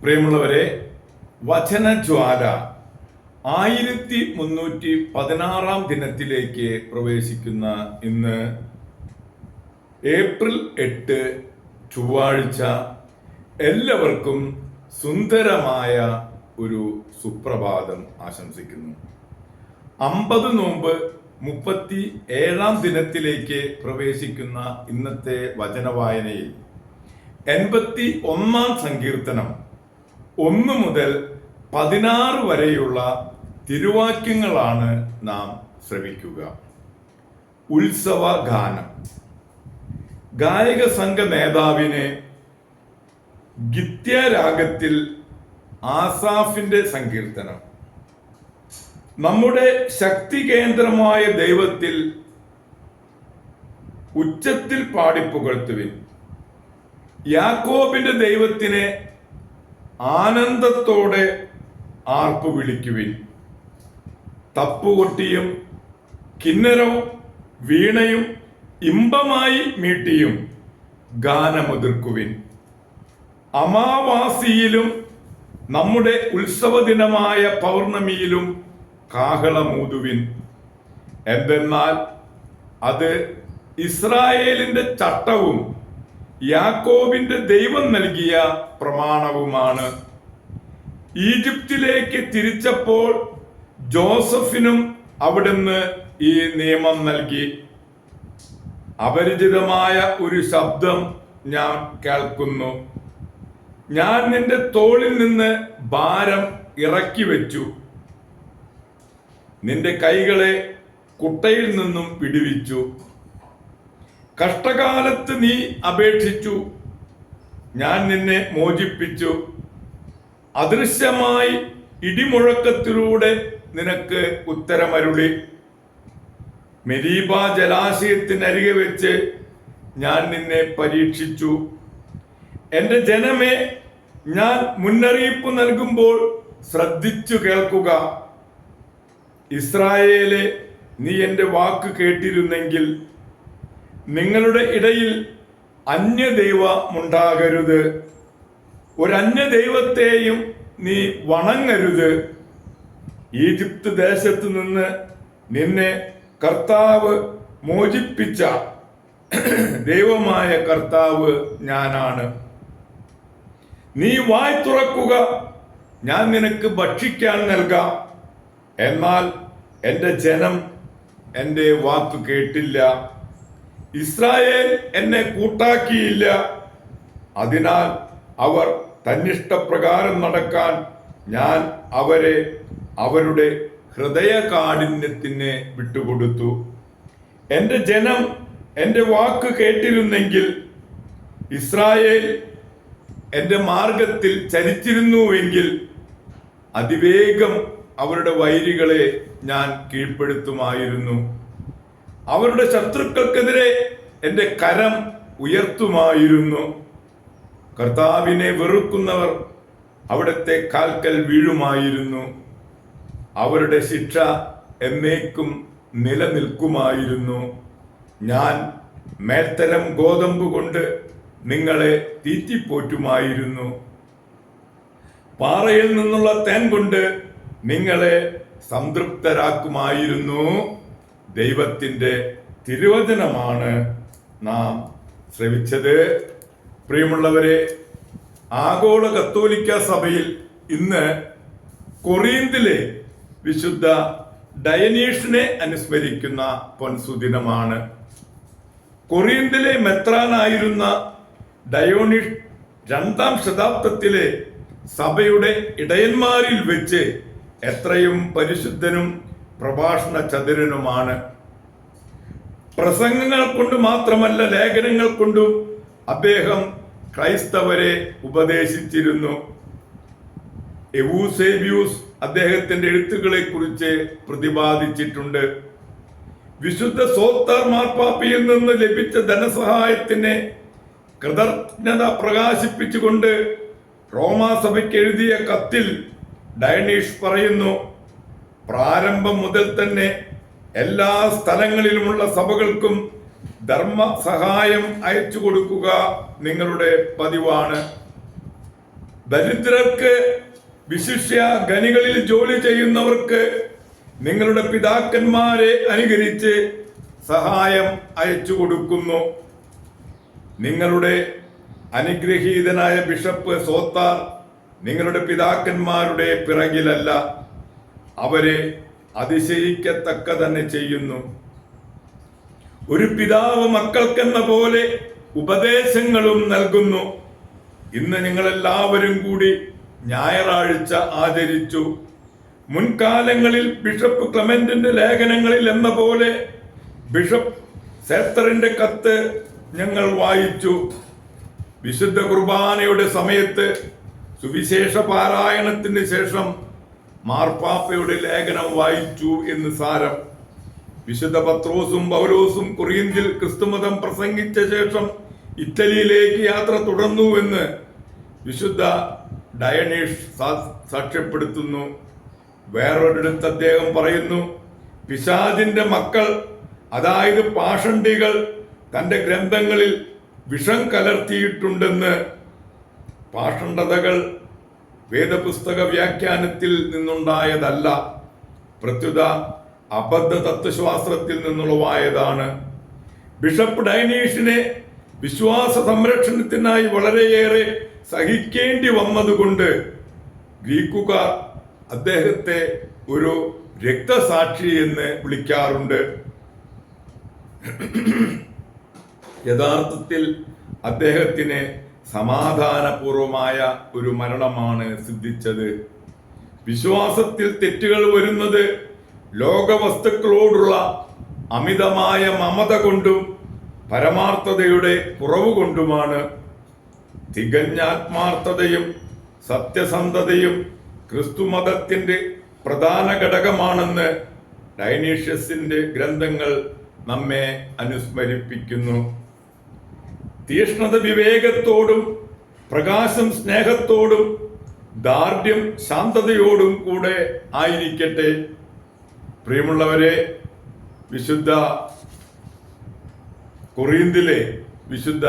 പ്രിയമുള്ളവരെ വചനജ്വാല ആയിരത്തി മുന്നൂറ്റി പതിനാറാം ദിനത്തിലേക്ക് പ്രവേശിക്കുന്ന ഇന്ന് ഏപ്രിൽ എട്ട് ചൊവ്വാഴ്ച എല്ലാവർക്കും സുന്ദരമായ ഒരു സുപ്രഭാതം ആശംസിക്കുന്നു. അമ്പത് നോമ്പ് മുപ്പത്തി ഏഴാം ദിനത്തിലേക്ക് പ്രവേശിക്കുന്ന ഇന്നത്തെ വചനവായനയിൽ എൺപത്തി ഒന്നാം സങ്കീർത്തനം ഒന്ന് മുതൽ പതിനാറ് വരെയുള്ള തിരുവാക്യങ്ങളാണ് നാം ശ്രമിക്കുക ഉത്സവ ഗാനം. ഗായക സംഘ നേതാവിനെ ഗിത്യരാഗത്തിൽ ആസാഫിന്റെ സങ്കീർത്തനം. നമ്മുടെ ശക്തി കേന്ദ്രമായ ദൈവത്തിൽ ഉച്ചത്തിൽ പാടിപ്പുകഴ്ത്തുവിൻ. യാക്കോബിന്റെ ദൈവത്തിനെ ആനന്ദത്തോടെ ആർപ്പു വിളിക്കുവിൻ. തപ്പുകൊട്ടിയും കിന്നരവും വീണയും ഇമ്പമായി മീട്ടിയും ഗാനമുതിർക്കുവിൻ. അമാവാസിയിലും നമ്മുടെ ഉത്സവ ദിനമായ പൗർണമിയിലും കാഹളമൂതുവിൻ. എന്തെന്നാൽ അത് ഇസ്രായേലിന്റെ ചട്ടവും യാക്കോബിന്റെ ദൈവം നൽകിയ പ്രമാണവുമാണ്. ഈജിപ്തിലേക്ക് തിരിച്ചപ്പോൾ ജോസഫിനും അവിടുന്ന് ഈ നിയമം നൽകി. അപരിചിതമായ ഒരു ശബ്ദം ഞാൻ കേൾക്കുന്നു. ഞാൻ നിന്റെ തോളിൽ നിന്ന് ഭാരം ഇറക്കി വെച്ചു. നിന്റെ കൈകളെ കുട്ടയിൽ നിന്നും വിടുവിച്ചു. കഷ്ടകാലത്ത് നീ അപേക്ഷിച്ചു. ഞാൻ നിന്നെ മോചിപ്പിച്ചു. അദൃശ്യമായി ഇടിമുഴക്കത്തിലൂടെ നിനക്ക് ഉത്തരമരുളി. മെരീബ ജലാശയത്തിനരികെ വെച്ച് ഞാൻ നിന്നെ പരീക്ഷിച്ചു. എന്റെ ജനമേ ഞാൻ മുന്നറിയിപ്പ് നൽകുമ്പോൾ ശ്രദ്ധിച്ചു കേൾക്കുക. ഇസ്രായേലെ നീ എന്റെ വാക്ക് കേട്ടിരുന്നെങ്കിൽ നിങ്ങളുടെ ഇടയിൽ അന്യ അന്യദൈവമുണ്ടാകരുത്. ഒരു അന്യദൈവത്തെയും നീ വണങ്ങരുത്. ഈജിപ്ത് ദേശത്ത് നിന്ന് നിന്നെ കർത്താവ് മോചിപ്പിച്ച ദൈവമായ കർത്താവ് ഞാനാണ്. നീ വായ് തുറക്കുക. ഞാൻ നിനക്ക് ഭക്ഷിക്കാൻ നൽകാം. എന്നാൽ എന്റെ ജനം എന്റെ വാക്ക് കേട്ടില്ല. ഇസ്രായേൽ എന്നെ കൂട്ടാക്കിയില്ല. അതിനാൽ അവർ തന്നിഷ്ടപ്രകാരം നടക്കാൻ ഞാൻ അവരെ അവരുടെ ഹൃദയ കാഠിന്യത്തിന് വിട്ടുകൊടുത്തു. എന്റെ ജനം എന്റെ വാക്ക് കേട്ടിരുന്നെങ്കിൽ ഇസ്രായേൽ എന്റെ മാർഗത്തിൽ ചരിച്ചിരുന്നുവെങ്കിൽ അതിവേഗം അവരുടെ വൈരികളെ ഞാൻ കീഴ്പ്പെടുത്തുമായിരുന്നു. അവരുടെ ശത്രുക്കൾക്കെതിരെ എന്റെ കരം ഉയർത്തുമായിരുന്നു. കർത്താവിനെ വെറുക്കുന്നവർ അവിടുത്തെ കാൽക്കൽ വീഴുമായിരുന്നു. അവരുടെ ശിക്ഷ എന്നേക്കും നിലനിൽക്കുമായിരുന്നു. ഞാൻ മേൽത്തരം ഗോതമ്പ് കൊണ്ട് നിങ്ങളെ തീറ്റിപ്പോറ്റുമായിരുന്നു. പാറയിൽ നിന്നുള്ള തേൻ കൊണ്ട് നിങ്ങളെ സംതൃപ്തരാക്കുമായിരുന്നു. ദൈവത്തിന്റെ തിരുവചനമാണ് നാം ശ്രവിച്ചത്. പ്രിയമുള്ളവരെ ആഗോള കത്തോലിക്ക സഭയിൽ ഇന്ന് കൊറിയന്തിലെ വിശുദ്ധ ഡയനീഷിനെ അനുസ്മരിക്കുന്ന പൊൻസുദിനമാണ് കൊറിയന്തിലെ മെത്രാനായിരുന്ന ഡയോണിഷ് രണ്ടാം ശതാബ്ദത്തിലെ സഭയുടെ ഇടയന്മാരിൽ വെച്ച് എത്രയും പരിശുദ്ധനും പ്രഭാഷണ ചതുരനുമാണ് പ്രസംഗങ്ങൾ കൊണ്ട് മാത്രമല്ല ലേഖനങ്ങൾ കൊണ്ടും അദ്ദേഹം ക്രൈസ്തവരെ ഉപദേശിച്ചിരുന്നു. എവൂസേബ്യൂസ് അദ്ദേഹത്തിന്റെ എഴുത്തുകളെ കുറിച്ച് പ്രതിപാദിച്ചിട്ടുണ്ട്. വിശുദ്ധ സോത്താർ മാർപ്പാപ്പയിൽ നിന്ന് ലഭിച്ച ധനസഹായത്തിന് കൃതജ്ഞത പ്രകാശിപ്പിച്ചുകൊണ്ട് റോമാസഭയ്ക്ക് എഴുതിയ കത്തിൽ ഡയനീഷ് പറയുന്നു പ്രാരംഭം മുതൽ തന്നെ എല്ലാ സ്ഥലങ്ങളിലുമുള്ള സഭകൾക്കും ധർമ്മ സഹായം അയച്ചു കൊടുക്കുക നിങ്ങളുടെ പതിവാണ്. ദരിദ്രർക്ക് വിശിഷ്യ ഖനികളിൽ ജോലി ചെയ്യുന്നവർക്ക് നിങ്ങളുടെ പിതാക്കന്മാരെ അനുകരിച്ച് സഹായം അയച്ചു കൊടുക്കുന്നു. നിങ്ങളുടെ അനുഗ്രഹീതനായ ബിഷപ്പ് സോത്താർ നിങ്ങളുടെ പിതാക്കന്മാരുടെ പിറകിലല്ല. അവരെ അതിശയിക്കത്തക്ക തന്നെ ചെയ്യുന്നു. ഒരു പിതാവ് മക്കൾക്കെന്ന പോലെ ഉപദേശങ്ങളും നൽകുന്നു. ഇന്ന് നിങ്ങളെല്ലാവരും കൂടി ഞായറാഴ്ച ആചരിച്ചു. മുൻകാലങ്ങളിൽ ബിഷപ്പ് ക്ലമന്റിന്റെ ലേഖനങ്ങളിൽ എന്ന പോലെ ബിഷപ്പ് സേത്തറിന്റെ കത്ത് ഞങ്ങൾ വായിച്ചു. വിശുദ്ധ കുർബാനയുടെ സമയത്ത് സുവിശേഷ പാരായണത്തിന് ശേഷം മാർപ്പാപ്പയുടെ ലേഖനം വായിച്ചു എന്ന് സാരം. വിശുദ്ധ പത്രോസും പൗലോസും കൊറിയന്തിൽ ക്രിസ്തുമതം പ്രസംഗിച്ച ശേഷം ഇറ്റലിയിലേക്ക് യാത്ര തുടർന്നു എന്ന് വിശുദ്ധ ഡയനീഷ് സാക്ഷ്യപ്പെടുത്തുന്നു. വേറൊരിടത്ത് അദ്ദേഹം പറയുന്നു പിശാദിന്റെ മക്കൾ അതായത് പാഷണ്ടികൾ തന്റെ ഗ്രന്ഥങ്ങളിൽ വിഷം കലർത്തിയിട്ടുണ്ടെന്ന്. പാഷണ്ഡതകൾ വേദപുസ്തക വ്യാഖ്യാനത്തിൽ നിന്നുണ്ടായതല്ല പ്രത്യുത അബദ്ധ തത്വശാസ്ത്രത്തിൽ നിന്നുള്ളതാണ് ബിഷപ്പ് ഡൈനീഷിനെ വിശ്വാസ സംരക്ഷണത്തിനായി വളരെയേറെ സഹിക്കേണ്ടി വന്നതുകൊണ്ട് ഗ്രീക്കുകാർ അദ്ദേഹത്തെ ഒരു രക്തസാക്ഷി എന്ന് വിളിക്കാറുണ്ട്. യഥാർത്ഥത്തിൽ അദ്ദേഹത്തിന് സമാധാനപൂർവമായ ഒരു മരണമാണ് സിദ്ധിച്ചത്. വിശ്വാസത്തിൽ തെറ്റുകൾ വരുന്നത് ലോകവസ്തുക്കളോടുള്ള അമിതമായ മമത കൊണ്ടും പരമാർത്ഥതയുടെ കുറവ് കൊണ്ടുമാണ് തികഞ്ഞ ആത്മാർത്ഥതയും സത്യസന്ധതയും ക്രിസ്തുമതത്തിന്റെ പ്രധാന ഘടകമാണെന്ന് ഡൈനീഷ്യസിന്റെ ഗ്രന്ഥങ്ങൾ നമ്മെ അനുസ്മരിപ്പിക്കുന്നു. തീഷ്ണത വിവേകത്തോടും പ്രകാശം സ്നേഹത്തോടും ദാർഢ്യം ശാന്തതയോടും കൂടെ ആയിരിക്കട്ടെ. പ്രിയമുള്ളവരെ വിശുദ്ധ കൊറിയന്തിലെ വിശുദ്ധ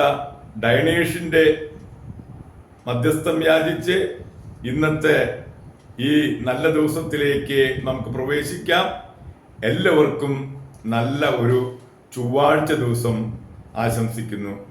ഡൈനേഷിന്റെ മധ്യസ്ഥം യാചിച്ച് ഇന്നത്തെ ഈ നല്ല ദിവസത്തിലേക്ക് നമുക്ക് പ്രവേശിക്കാം. എല്ലാവർക്കും നല്ല ഒരു ചൊവ്വാഴ്ച ദിവസം ആശംസിക്കുന്നു.